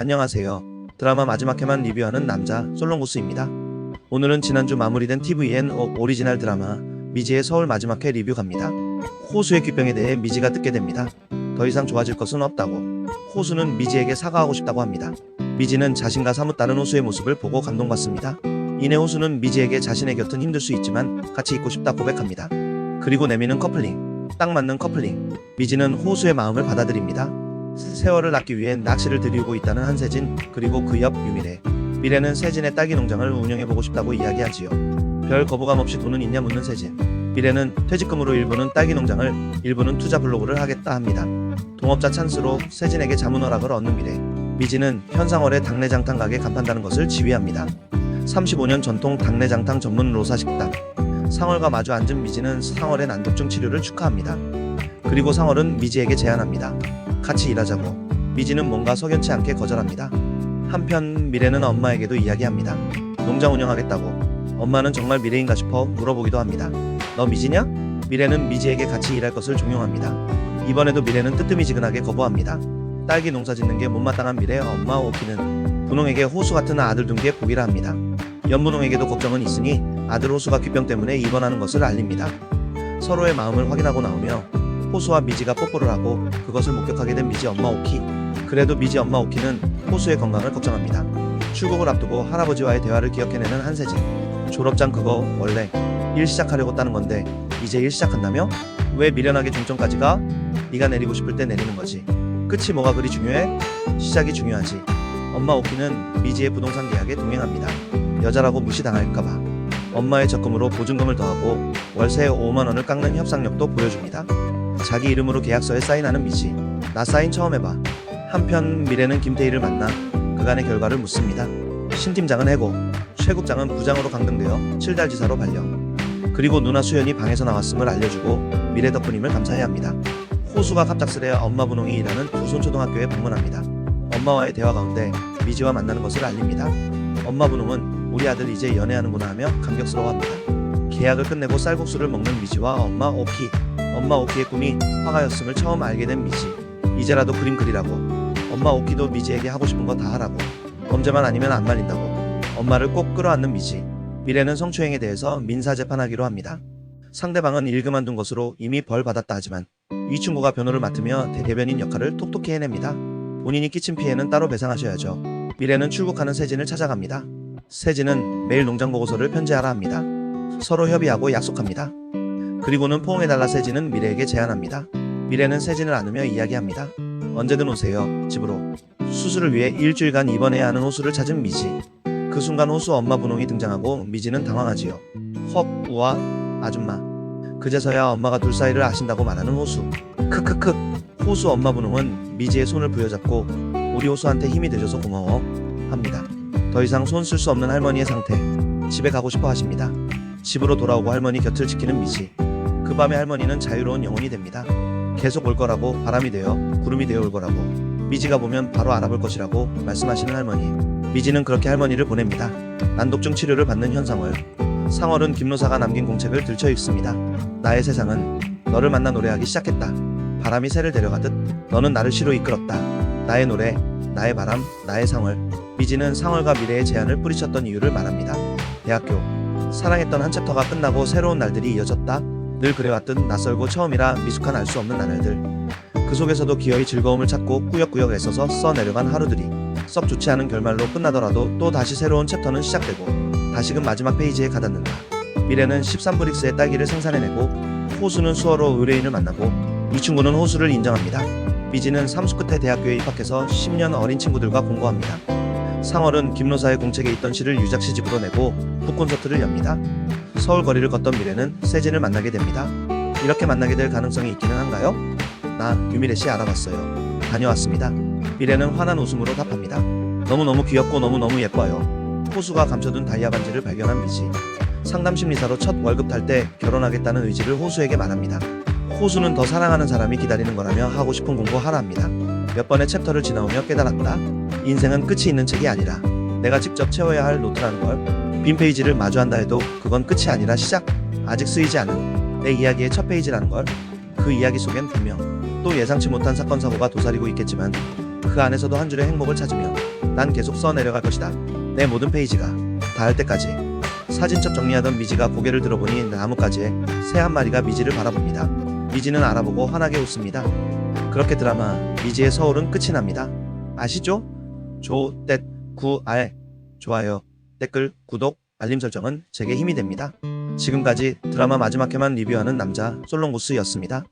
안녕하세요. 드라마 마지막 회만 리뷰하는 남자 솔롱고스입니다. 오늘은 지난주 마무리된 TVN 오- 오리지널 드라마 미지의 서울 마지막 회 리뷰 갑니다. 호수의 귀병에 대해 미지가 듣게 됩니다. 더 이상 좋아질 것은 없다고. 호수는 미지에게 사과하고 싶다고 합니다. 미지는 자신과 사뭇 다른 호수의 모습을 보고 감동받습니다. 이내 호수는 미지에게 자신의 곁은 힘들 수 있지만 같이 있고 싶다 고백합니다. 그리고 내미는 커플링. 딱 맞는 커플링. 미지는 호수의 마음을 받아들입니다. 세월을 낳기 위해 낚시를 들이우고 있다는 한세진 그리고 그 옆 유미래 미래는 세진의 딸기 농장을 운영해보고 싶다고 이야기하지요. 별 거부감 없이 돈은 있냐 묻는 세진. 미래는 퇴직금으로 일부는 딸기 농장을 일부는 투자 블로그를 하겠다 합니다. 동업자 찬스로 세진에게 자문 허락을 얻는 미래. 미지는 현상월의 당내 장탕 가게 간판다는 것을 지휘합니다. 35년 전통 당내 장탕 전문 로사 식당. 상월과 마주 앉은 미지는 상월의 난독증 치료를 축하합니다. 그리고 상월은 미지에게 제안합니다 같이 일하자고. 미지는 뭔가 석연치 않게 거절합니다. 한편 미래는 엄마에게도 이야기합니다. 농장 운영하겠다고. 엄마는 정말 미래인가 싶어 물어보기도 합니다. 너 미지냐? 미래는 미지에게 같이 일할 것을 종용합니다. 이번에도 미래는 뜨뜨미지근하게 거부합니다. 딸기 농사 짓는 게 못마땅한 미래의 엄마 오키는 분홍에게 호수 같은 아들 둔게 보기라 합니다. 연분홍에게도 걱정은 있으니 아들 호수가 귀병 때문에 입원하는 것을 알립니다. 서로의 마음을 확인하고 나오며 호수와 미지가 뽀뽀를 하고 그것을 목격하게 된 미지 엄마 오키. 그래도 미지 엄마 오키는 호수의 건강을 걱정합니다. 출국을 앞두고 할아버지와의 대화를 기억해내는 한세진. 졸업장 그거 원래 일 시작하려고 따는 건데 이제 일 시작한다며? 왜 미련하게 중점까지 가? 네가 내리고 싶을 때 내리는 거지. 끝이 뭐가 그리 중요해? 시작이 중요하지. 엄마 오키는 미지의 부동산 계약에 동행합니다. 여자라고 무시당할까봐. 엄마의 적금으로 보증금을 더하고 월세 5만 원을 깎는 협상력도 보여줍니다. 자기 이름으로 계약서에 사인하는 미지. 나 사인 처음 해봐. 한편 미래는 김태희를 만나 그간의 결과를 묻습니다. 신 팀장은 해고, 최 국장은 부장으로 강등되어 칠달지사로 발령. 그리고 누나 수연이 방에서 나왔음을 알려주고 미래 덕분임을 감사해야 합니다. 호수가 갑작스레 엄마 분홍이 일하는 두손초등학교에 방문합니다. 엄마와의 대화 가운데 미지와 만나는 것을 알립니다. 엄마 분홍은 우리 아들 이제 연애하는구나 하며 감격스러워합니다. 계약을 끝내고 쌀국수를 먹는 미지와 엄마 오키. 엄마 오키의 꿈이 화가였음을 처음 알게 된 미지. 이제라도 그림 그리라고. 엄마 오키도 미지에게 하고 싶은 거 다 하라고. 범죄만 아니면 안 말린다고. 엄마를 꼭 끌어안는 미지. 미래는 성추행에 대해서 민사 재판하기로 합니다. 상대방은 일 그만둔 것으로 이미 벌 받았다 하지만 이 친구가 변호를 맡으며 대변인 역할을 톡톡히 해냅니다. 본인이 끼친 피해는 따로 배상하셔야죠. 미래는 출국하는 세진을 찾아갑니다. 세진은 매일 농장 보고서를 편지하라 합니다. 서로 협의하고 약속합니다. 그리고는 포옹해달라 세진은 미래에게 제안합니다. 미래는 세진을 안으며 이야기합니다. 언제든 오세요, 집으로. 수술을 위해 일주일간 입원해야 하는 호수를 찾은 미지. 그 순간 호수 엄마 분홍이 등장하고 미지는 당황하지요. 헉, 우와, 아줌마. 그제서야 엄마가 둘 사이를 아신다고 말하는 호수. 크크크. 호수 엄마 분홍은 미지의 손을 부여잡고 우리 호수한테 힘이 되줘서 고마워 합니다. 더 이상 손 쓸 수 없는 할머니의 상태. 집에 가고 싶어 하십니다. 집으로 돌아오고 할머니 곁을 지키는 미지. 그 밤에 할머니는 자유로운 영혼이 됩니다. 계속 올 거라고 바람이 되어 구름이 되어 올 거라고 미지가 보면 바로 알아볼 것이라고 말씀하시는 할머니. 미지는 그렇게 할머니를 보냅니다. 난독증 치료를 받는 현상월. 상월은 김노사가 남긴 공책을 들춰 읽습니다. 나의 세상은 너를 만나 노래하기 시작했다. 바람이 새를 데려가듯 너는 나를 시로 이끌었다. 나의 노래, 나의 바람, 나의 상월. 미지는 상월과 미래의 제안을 뿌리쳤던 이유를 말합니다. 대학교. 사랑했던 한 챕터가 끝나고 새로운 날들이 이어졌다. 늘 그래왔듯 낯설고 처음이라 미숙한 알 수 없는 나날들. 그 속에서도 기어이 즐거움을 찾고 꾸역꾸역 애써서 써내려간 하루들이 썩 좋지 않은 결말로 끝나더라도 또 다시 새로운 챕터는 시작되고 다시금 마지막 페이지에 가닿는다. 미래는 13브릭스의 딸기를 생산해내고 호수는 수어로 의뢰인을 만나고 이 친구는 호수를 인정합니다. 미지는 삼수 끝에 대학교에 입학해서 10년 어린 친구들과 공부합니다. 상월은 김노사의 공책에 있던 시를 유작시 집으로 내고 북콘서트를 엽니다. 서울 거리를 걷던 미래는 세진을 만나게 됩니다. 이렇게 만나게 될 가능성이 있기는 한가요? 나 유미래 씨 알아봤어요. 다녀왔습니다. 미래는 환한 웃음으로 답합니다. 너무너무 귀엽고 너무너무 예뻐요. 호수가 감춰둔 다이아 반지를 발견한 미지. 상담 심리사로 첫 월급 탈 때 결혼하겠다는 의지를 호수에게 말합니다. 호수는 더 사랑하는 사람이 기다리는 거라며 하고 싶은 공부 하라 합니다. 몇 번의 챕터를 지나오며 깨달았다. 인생은 끝이 있는 책이 아니라 내가 직접 채워야 할 노트라는 걸. 빈 페이지를 마주한다 해도 그건 끝이 아니라 시작. 아직 쓰이지 않은 내 이야기의 첫 페이지라는 걸. 그 이야기 속엔 분명 또 예상치 못한 사건 사고가 도사리고 있겠지만 그 안에서도 한 줄의 행복을 찾으며 난 계속 써 내려갈 것이다. 내 모든 페이지가 닿을 때까지. 사진첩 정리하던 미지가 고개를 들어보니 나뭇가지에 새 한 마리가 미지를 바라봅니다. 미지는 알아보고 환하게 웃습니다. 그렇게 드라마 미지의 서울은 끝이 납니다. 아시죠? 조, 댓, 구, 알, 좋아요, 댓글, 구독, 알림 설정은 제게 힘이 됩니다. 지금까지 드라마 마지막 회만 리뷰하는 남자 솔롱구스였습니다.